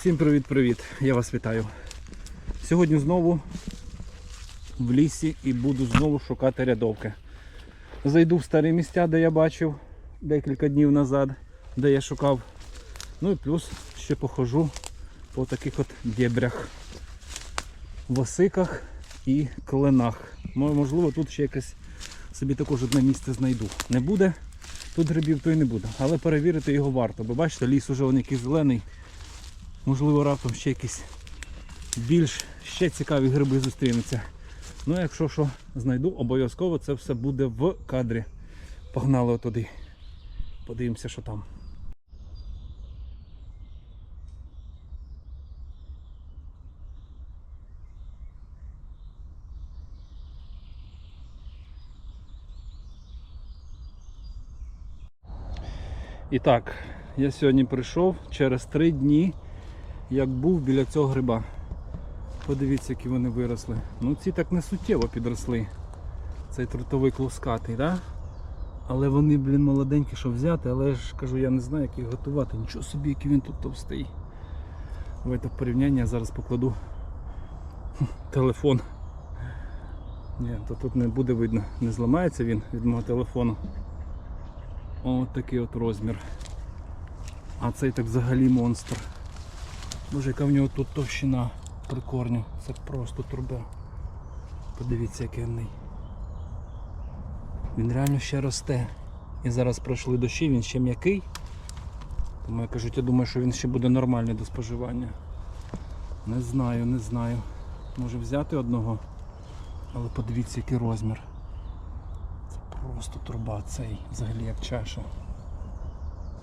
Всім привіт-привіт! Я вас вітаю. Сьогодні знову в лісі і буду знову шукати рядовки. Зайду в старі місця, де я бачив декілька днів назад, де я шукав. Ну і плюс ще похожу по таких от дєбрях, восиках і кленах. Можливо, тут ще якесь собі також одне місце знайду. Не буде, тут грибів то й не буде. Але перевірити його варто, бо бачите, ліс уже он який зелений. Можливо, раптом ще якісь більш ще цікаві гриби зустрінуться. Ну, якщо що знайду, обов'язково це все буде в кадрі. Погнали туди. Подивимося, що там. І так, я сьогодні прийшов через три дні, як був біля цього гриба. Подивіться, які вони виросли. Ну ці так не суттєво підросли. Цей трутовик лускатий, да? Але вони, блін, молоденькі, що взяти, але ж кажу, я не знаю, як їх готувати. Нічого собі, який він тут товстий. В порівняння я зараз покладу телефон. Ні, то тут не буде видно, не зламається він від мого телефону. Ось такий от розмір. А цей так взагалі монстр. Боже, яка в нього тут товщина при корню. Це просто труба. Подивіться, який він. Він реально ще росте. І зараз пройшли дощі, він ще м'який. Тому я кажуть, я думаю, що він ще буде нормальний до споживання. Не знаю, не знаю. Може взяти одного, але подивіться, який розмір. Це просто труба цей, взагалі як чаша.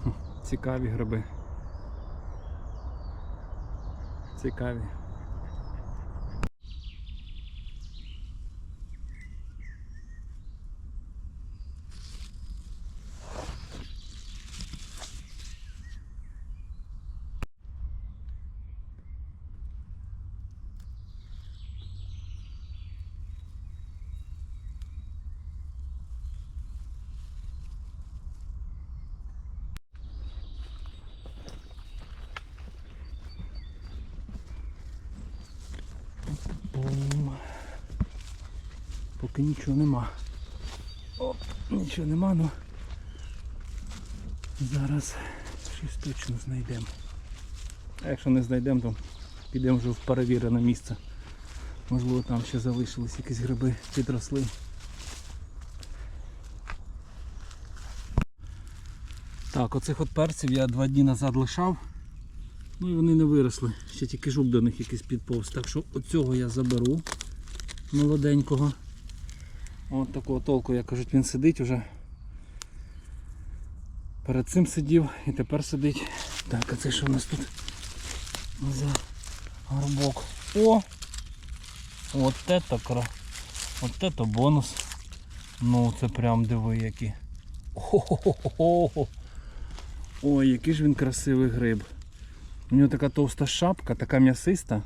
Хм, Цікаві гриби. Цікаві. Поки нічого нема. О, нічого нема, ну зараз щось точно знайдемо. А якщо не знайдемо, то підемо вже в перевірене місце. Можливо там ще залишились якісь гриби, підросли. Так, оцих от перців я два дні назад лишав. Ну і вони не виросли. Ще тільки жук до них якийсь підповз. Так що оцього я заберу молоденького. От такого толку, як кажуть, він сидить уже. Перед цим сидів і тепер сидить. Так, а це що в нас тут за горбок? О! От це кра. От це бонус. Ну це прям диви які. Хо-хо-хо-хо. Ой, який ж він красивий гриб. У нього така товста шапка, така м'ясиста.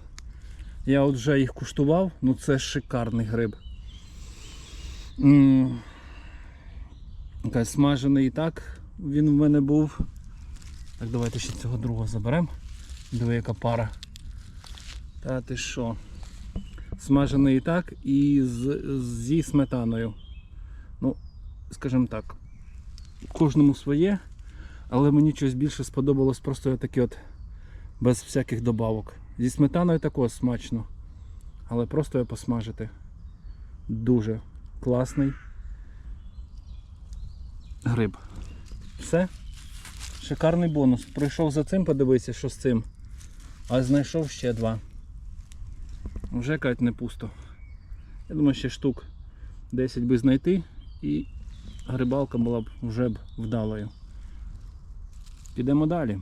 Я от вже їх куштував, ну це шикарний гриб. Якась смажений і так він в мене був. Так, давайте ще цього другого заберемо. Диви, яка пара. Та ти що? Смажений і так і з, зі сметаною. Ну, скажімо так, кожному своє, але мені щось більше сподобалось просто такі от без всяких добавок. Зі сметаною також смачно. Але просто його посмажити. Дуже класний гриб. Все. Шикарний бонус. Прийшов за цим, подивитися, що з цим. А знайшов ще два. Вже кажуть, не пусто. Я думаю, ще штук 10 би знайти і грибалка була б вже б вдалою. Підемо далі.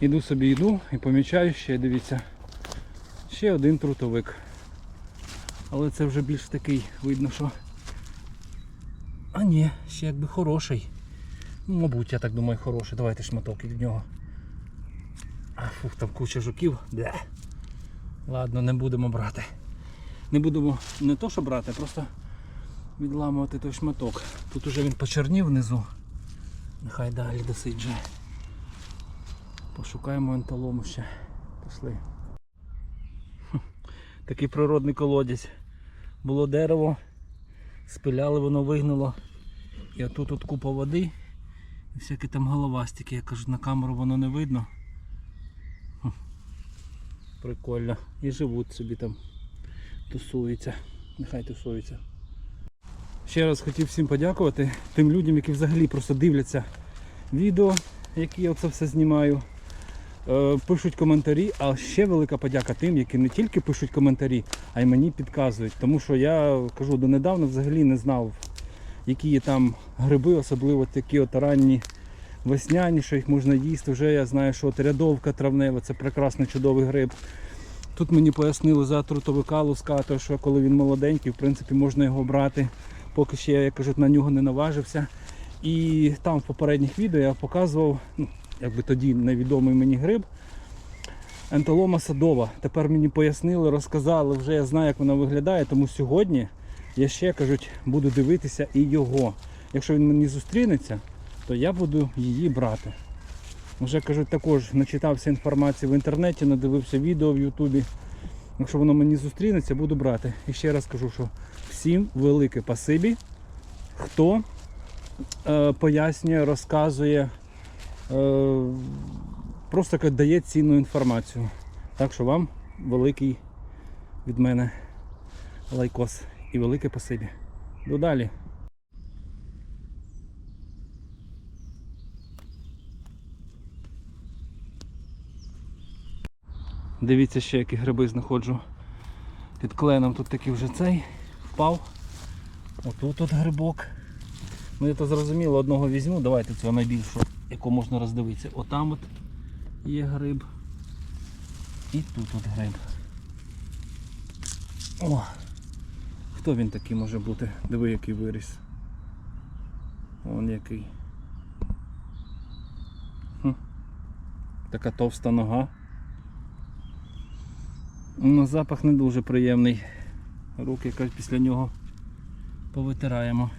Іду собі йду і помічаю ще, дивіться, ще один трутовик. Але це вже більш такий, видно, що. А ні, ще якби хороший. Ну, Мабуть, я так думаю, хороший. Давайте шматок від нього. А, Фух, там куча жуків. Бля. Ладно, не будемо брати. Не будемо не то, що брати, а просто відламувати той шматок. Тут уже він почернів внизу. Нехай далі досиджує. Пошукаємо енталому ще. Пішли. Такий природний колодязь. Було дерево, спиляли, воно вигнуло. І отут от купа води. І всякі там головастики, як кажуть, на камеру воно не видно. Прикольно. І живуть собі там. Тусуються. Нехай тусуються. Ще раз хотів всім подякувати тим людям, які взагалі просто дивляться відео, які я це все знімаю. Е, Пишуть коментарі, а ще велика подяка тим, які не тільки пишуть коментарі, а й мені підказують. Тому що я кажу, донедавна взагалі не знав, які є там гриби, особливо такі от ранні весняні, що їх можна їсти. Вже я знаю, що от рядовка травнева це прекрасний чудовий гриб. Тут мені пояснили за трутовика лускатого, що коли він молоденький, в принципі, можна його брати. Поки ще я як кажуть, на нього не наважився. І там в попередніх відео я показував, ну, якби тоді невідомий мені гриб. Ентолома садова. Тепер мені пояснили, розказали, вже я знаю, як вона виглядає, тому сьогодні я ще кажуть, буду дивитися і його. Якщо він мені зустрінеться, то я буду її брати. Вже кажуть, також начитався інформації в інтернеті, надивився відео в Ютубі. Якщо воно мені зустрінеться, буду брати. І ще раз кажу, що всім велике пасибі, хто е, пояснює, розказує, просто дає цінну інформацію. Так що вам великий від мене лайкос і велике пасибі. До далі. Дивіться ще, які гриби знаходжу під кленом. Тут такий вже цей впав. Отут от грибок. Ну я то зрозуміло, одного візьму. Давайте цього найбільшого, якого можна роздивитися. Отам от є гриб. І тут от гриб. О! Хто він такий може бути? Диви який виріс. Вон який. Хм. Така товста нога. Ну, запах не дуже приємний. Руки якось після нього повитираємо.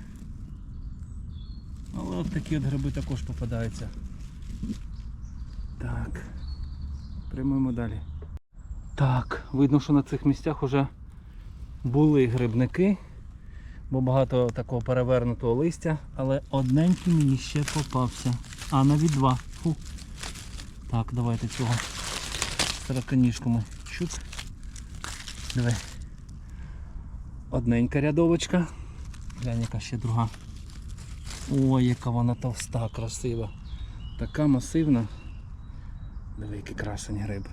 Але от такі от гриби також попадаються. Так. Прямуємо далі. Так, видно, що на цих місцях вже були грибники, бо багато такого перевернутого листя, але одненький мені ще попався. А, навіть два. Фу. Так, давайте цього сороконіжками чуть. Диви. Одненька рядовочка. Глянь, яка ще друга. Ой, яка вона товста, красива. Така масивна. Диви, який красень гриб.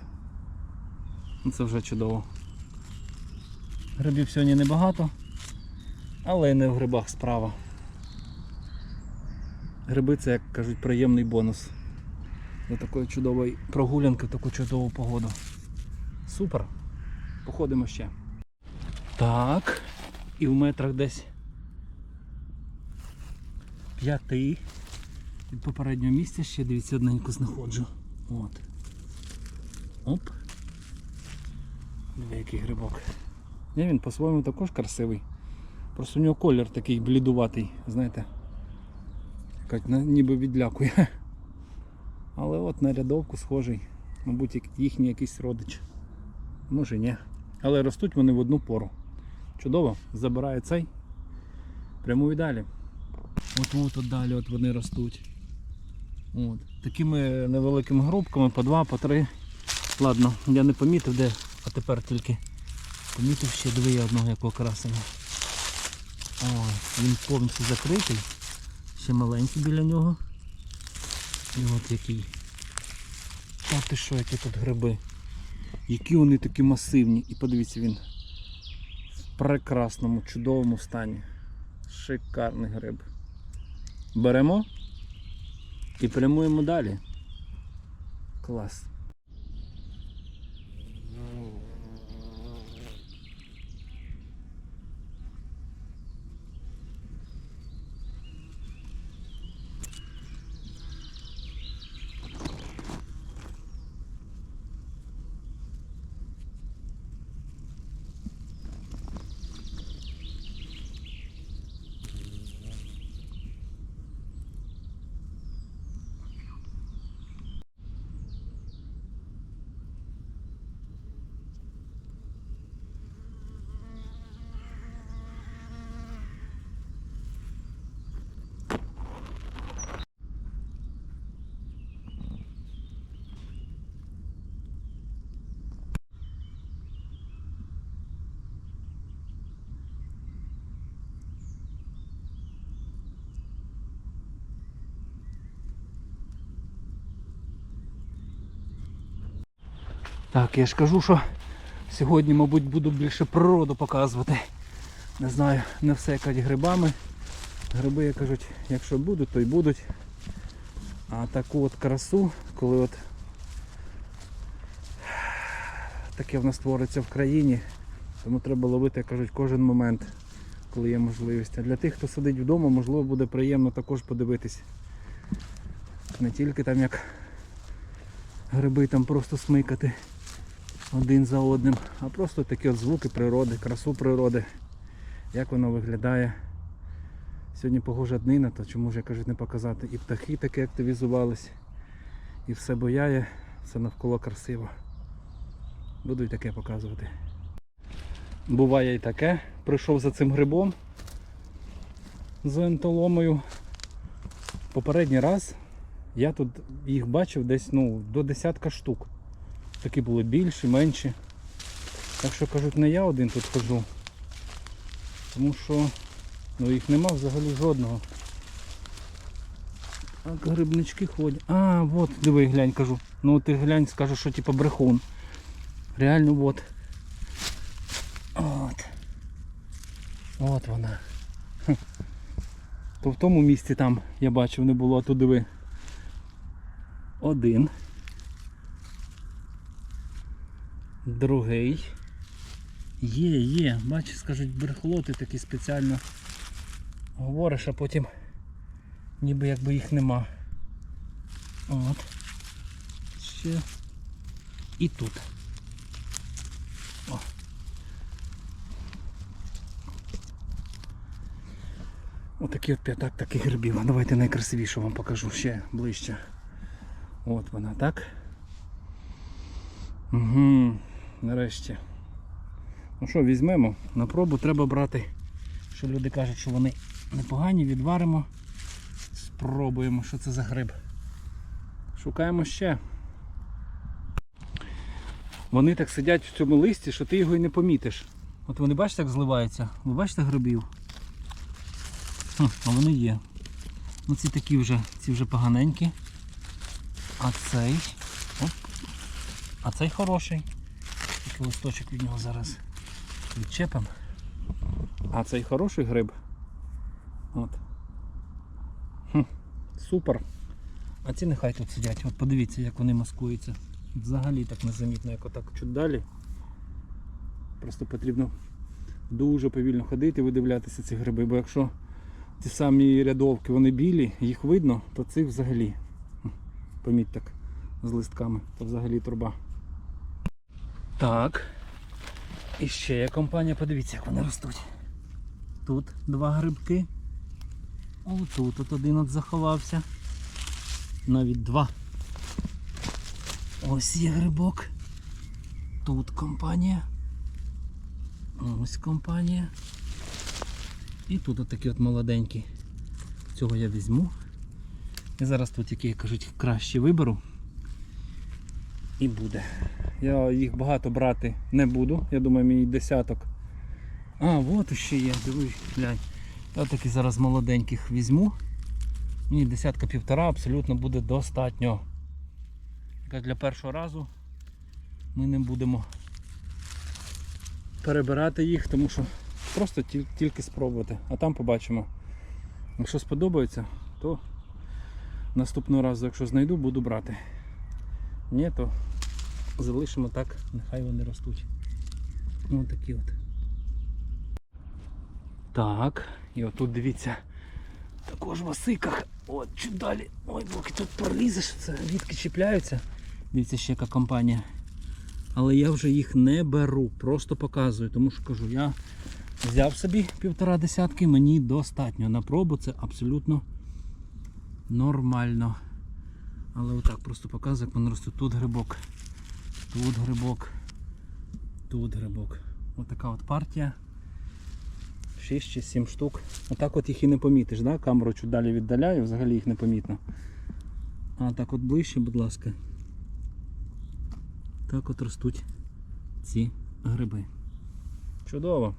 Ну, Це вже чудово. Грибів сьогодні небагато, але не в грибах справа. Гриби це, як кажуть, приємний бонус до такої чудової прогулянки в таку чудову погоду. Супер. Походимо ще. Так. І в метрах десь п'яти від попереднього місця ще дивіться одненьку знаходжу. От. Оп. Диви, який грибок. Ні, він по-своєму також красивий. Просто у нього колір такий блідуватий, знаєте. Ніби відлякує. Але от на рядовку схожий. Мабуть, їхній якийсь родич. Може ні. Але ростуть вони в одну пору. Чудово, забираю цей. Прямую далі. От от далі от вони ростуть. От. Такими невеликими групками по два, по три. Ладно, я не помітив де, а тепер тільки помітив ще диви одного якого красення. Ой, він повністю закритий. Ще маленький біля нього. І от який. Та ти що, які тут гриби. Які вони такі масивні. І подивіться він в прекрасному, чудовому стані. Шикарний гриб. Беремо і прямуємо далі. Клас. Так, я ж кажу, що сьогодні, мабуть, буду більше природу показувати. Не знаю, не все якать грибами. Гриби, як кажуть, якщо будуть, то й будуть. А таку от красу, коли от таке в нас твориться в країні, тому треба ловити, як кажуть, кожен момент, коли є можливість. А для тих, хто сидить вдома, можливо, буде приємно також подивитись. Не тільки там як гриби там просто смикати один за одним, а просто такі от звуки природи, красу природи, як воно виглядає. Сьогодні погожа днина, то чому ж я кажуть не показати. І птахи такі активізувались, і все бояє, все навколо красиво. Буду й таке показувати. Буває і таке. Прийшов за цим грибом з ентоломою. Попередній раз я тут їх бачив десь ну, до десятка штук. Такі були більші, менші. Так що кажуть, не я один тут хожу. Тому що ну, їх нема взагалі жодного. Так, грибнички ходять. А, от, диви, глянь, кажу. Ну ти глянь, скажеш, що типа брехун. Реально от. От. От вона. Хм. То в тому місці там я бачив не було, а тут диви. Один. Другий. Є, є. Бачиш, скажуть, брехло, ти такий спеціально говориш, а потім ніби якби їх нема. От. Ще. І тут. Отакий от п'ятак таких грибів. Давайте найкрасивіше вам покажу ще ближче. От вона, так? Угу, нарешті. Ну що, візьмемо. На пробу треба брати. Що люди кажуть, що вони непогані, відваримо. Спробуємо, що це за гриб. Шукаємо ще. Вони так сидять в цьому листі, що ти його і не помітиш. От вони бачите, як зливаються? Ви бачите грибів? Хм, а вони є. Ну ці такі вже, ці вже поганенькі. А цей. Оп. А цей хороший. Тільки листочок від нього зараз відчепимо. А цей хороший гриб. От. Хм, супер. А ці нехай тут сидять. От подивіться, як вони маскуються. Взагалі так незамітно, як отак чуть далі. Просто потрібно дуже повільно ходити і видивлятися ці гриби, бо якщо ті самі рядовки вони білі, їх видно, то цих взагалі. Поміть так з листками, то взагалі труба. Так. І ще є компанія, подивіться, як вони ростуть. Тут два грибки. Отут от один от заховався. Навіть два. Ось є грибок. Тут компанія. Ось компанія. І тут отакі от молоденькі. Цього я візьму. І зараз тут, які кажуть, краще виберу. І буде. Я їх багато брати не буду. Я думаю, мені десяток. А, от ще є, дивись, глянь. Я таки зараз молоденьких візьму. Мені десятка півтора абсолютно буде достатньо. Так для першого разу ми не будемо перебирати їх, тому що просто тільки спробувати. А там побачимо. Якщо сподобається, то наступного разу, якщо знайду, буду брати. Ні, то залишимо так, нехай вони ростуть. Ось такі от. Так, і отут дивіться, також в осиках. От, чуть далі. Ой, поки тут пролізеш, це відки чіпляються. Дивіться, ще яка компанія. Але я вже їх не беру, просто показую, тому що кажу, я взяв собі півтора десятки, мені достатньо. На пробу це абсолютно нормально. Але отак просто показую, як вони ростуть. Тут грибок, тут грибок, тут грибок. Отака от партія. 6 чи 7 штук. Отак от їх і не помітиш, да? камеру чуть далі віддаляю, взагалі їх не помітно. А так от ближче, будь ласка. Так от ростуть ці гриби. Чудово.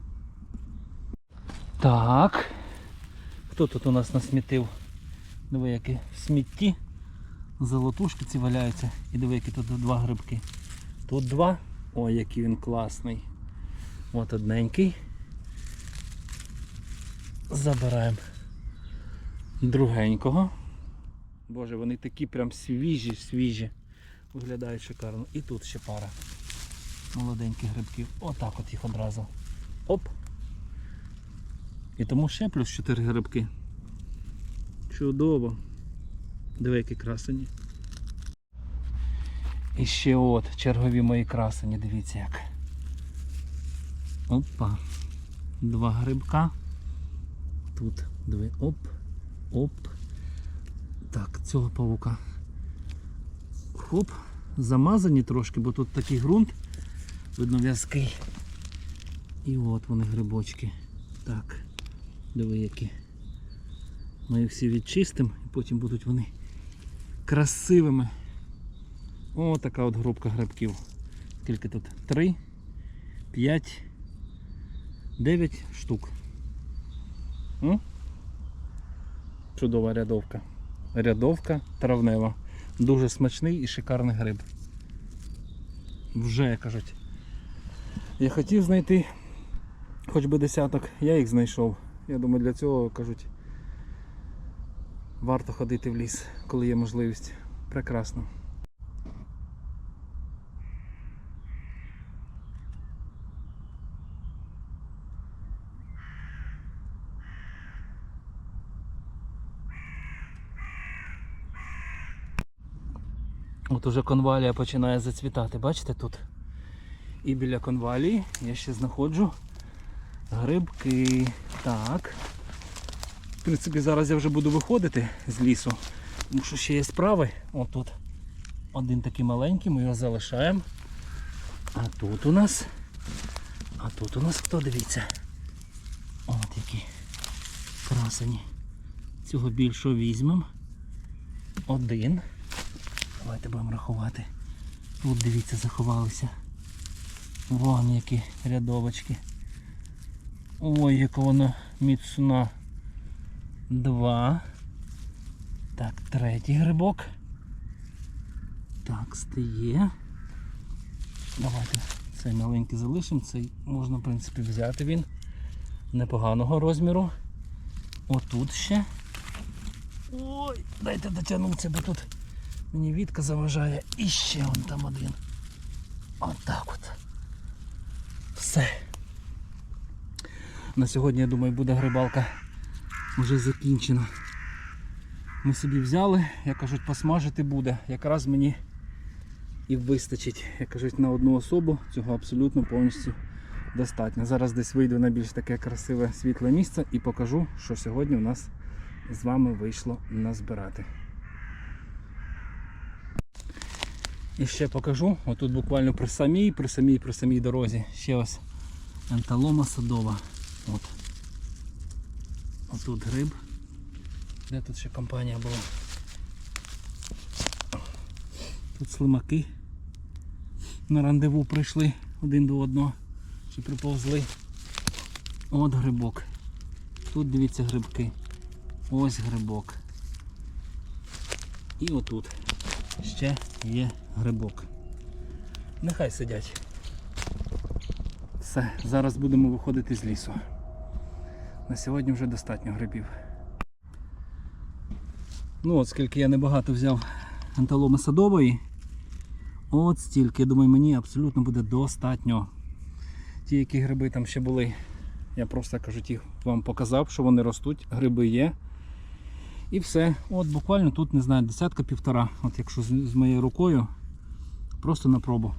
Так. Хто тут у нас насмітив? Диви, які в смітті. Золотушки ці валяються. І диви, які тут два грибки. Тут два. Ой, який він класний. От одненький. Забираємо другенького. Боже, вони такі прям свіжі, свіжі. Виглядають шикарно. І тут ще пара молоденьких грибків. Отак от їх одразу. Оп. І тому ще плюс 4 грибки. Чудово. Диви, які красені. І ще от чергові мої красені, дивіться як. Опа. Два грибка. Тут диви. Оп. Оп. Так, цього павука. Хоп. Замазані трошки, бо тут такий ґрунт. Видно в'язкий. І от вони грибочки. Так. Диви які. Ми їх всі відчистимо і потім будуть вони красивими. О, така от групка грибків. Скільки тут? 3, 5, 9 штук. М? Чудова рядовка. Рядовка травнева. Дуже смачний і шикарний гриб. Вже кажуть. Я хотів знайти хоч би десяток, я їх знайшов. Я думаю, для цього кажуть, варто ходити в ліс, коли є можливість. Прекрасно. От уже конвалія починає зацвітати, бачите тут? І біля конвалії я ще знаходжу грибки. Так. В принципі, зараз я вже буду виходити з лісу, тому що ще є справи. От тут один такий маленький, ми його залишаємо. А тут у нас. А тут у нас хто дивіться? От які красені. Цього більшого візьмемо. Один. Давайте будемо рахувати. Тут дивіться, заховалися. Вон які рядовочки. Ой, яка вона міцна. Два. Так, третій грибок. Так, стає. Давайте цей маленький залишимо. Цей можна, в принципі, взяти він. Непоганого розміру. Отут ще. Ой, дайте дотягнутися, бо тут мені Вітка заважає. І ще вон там один. Отак от. Все. На сьогодні, я думаю, буде грибалка вже закінчена. Ми собі взяли, як кажуть, посмажити буде. Якраз мені і вистачить, як кажуть, на одну особу. Цього абсолютно повністю достатньо. Зараз десь вийду на більш таке красиве світле місце і покажу, що сьогодні у нас з вами вийшло назбирати. І ще покажу, отут буквально при самій, при самій, при самій дорозі ще ось анталома садова. От. Отут гриб. Де тут ще компанія була? Тут слимаки на рандеву прийшли один до одного. Чи приповзли. От грибок. Тут дивіться грибки. Ось грибок. І отут ще є грибок. Нехай сидять. Все, зараз будемо виходити з лісу. На сьогодні вже достатньо грибів. Ну от скільки я небагато взяв анталоми садової. От стільки, я думаю, мені абсолютно буде достатньо. Ті, які гриби там ще були, я просто кажу, їх вам показав, що вони ростуть, гриби є. І все. От буквально тут, не знаю, десятка півтора. От якщо з, моєю рукою, просто на пробу.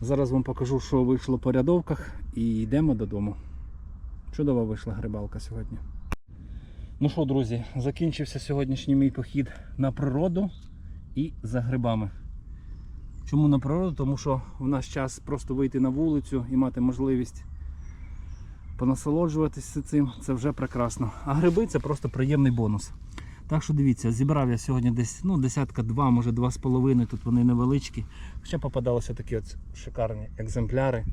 Зараз вам покажу, що вийшло по рядовках і йдемо додому. Чудова вийшла грибалка сьогодні. Ну що, друзі, закінчився сьогоднішній мій похід на природу і за грибами. Чому на природу? Тому що в наш час просто вийти на вулицю і мати можливість понасолоджуватися цим, це вже прекрасно. А гриби це просто приємний бонус. Так що дивіться, зібрав я сьогодні десь ну, десятка два, може два з половиною, тут вони невеличкі. Хоча попадалися такі от шикарні екземпляри.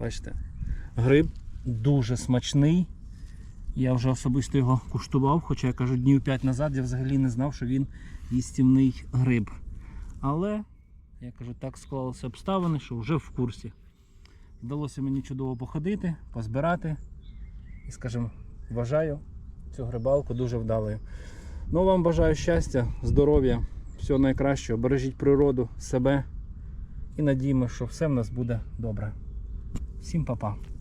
Бачите, гриб дуже смачний. Я вже особисто його куштував, хоча я кажу, днів 5 назад я взагалі не знав, що він їстівний гриб. Але Я кажу, так склалися обставини, що вже в курсі. Вдалося мені чудово походити, позбирати. І, скажімо, вважаю цю грибалку дуже вдалою. Ну, вам бажаю щастя, здоров'я, всього найкращого. Бережіть природу, себе і надіємо, що все в нас буде добре. Всім па-па.